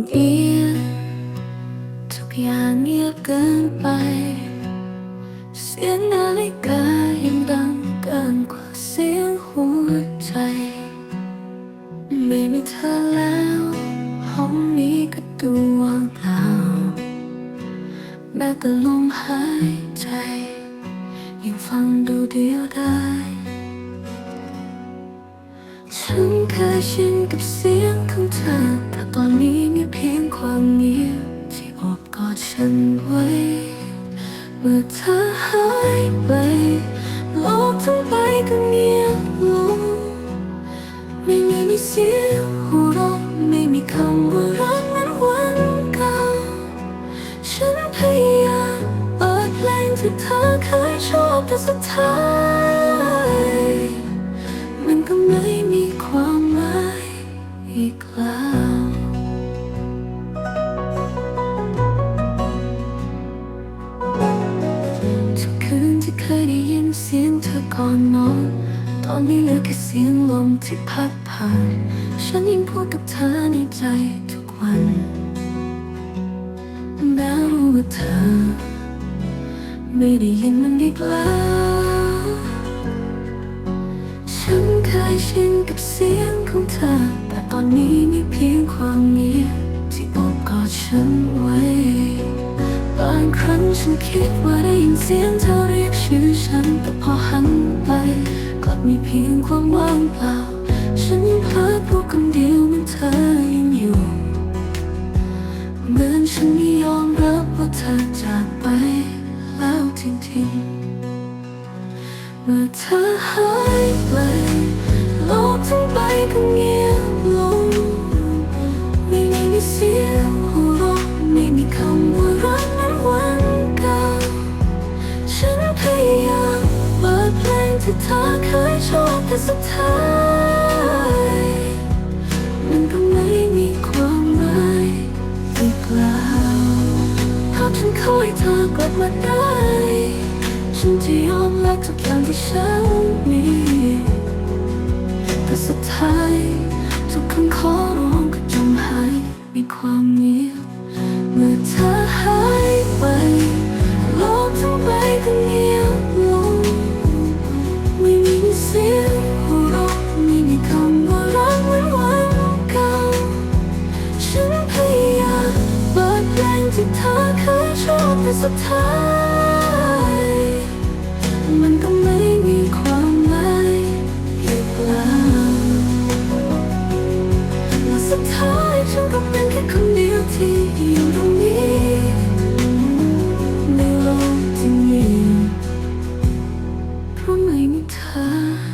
เงียบทุกอย่างเงียบเกินไป เสียงนาฬิกายังดังเกินกว่าเสียงหัวใจ ไม่มีเธอแล้วห้องนี้ก็ดูว่างเปล่าแม้แต่ลมหายใจ ยังฟังดูเดียวดาย ฉันเคยชินกับเสียงของเธอ แต่ตอนนี้มีเพียงความเงียบที่อบกอดฉันไว้ เมื่อเธอหายไป โลกทั้งใบก็เงียบลงไม่มีมีเสียงหัวเราะไม่มีคำว่ารักเหมือนวันเก่าฉันพยายามเปิดเพลงที่เธอเคยชอบแต่สุดท้าย ก่อนนอนตอนนี้เหลือแค่เสียงลมที่พัดผ่าน ฉันยังพูดกับเธอในใจทุกวันแม้รู้ว่าเธอ ไม่ได้ยินมันอีกแล้วฉันเคยชินกับเสียงของเธอ แต่ตอนนี้มีเพียงความเงียบที่อบกอดฉันไว้ ฉันคิดว่าได้ยินเสียงเธอเรียกชื่อฉัน แต่พอหันไป กลับมีเพียงความว่างเปล่า ฉันเพ้อพูดคำเดียวเหมันเธอยังอยู่ เหมือนฉันไม่ยอมรับว่าเธอจากไป แล้วจริงๆเมื่อเธอหายไปโลกทั้งใบก็เงียบ ที่เธอเคยชอบแต่สุดท้ายมันก็ไม่มีความหมายอีกแล้วภาฉันขอให้เธอกลับมาได้ ฉันจะยอมรับทุกอย่างที่ฉันมีแต่สุดท้ายทุกคำขอร้องก็จมหายในความ แต่สุดท้าย มันก็ไม่มีความหมายอยู่ล้วและสุดท้ายฉันก็เป็นแค่คนเดียวที่อยู่ตรงนี้ในโลกที่มีเพราะไม่มีเธอ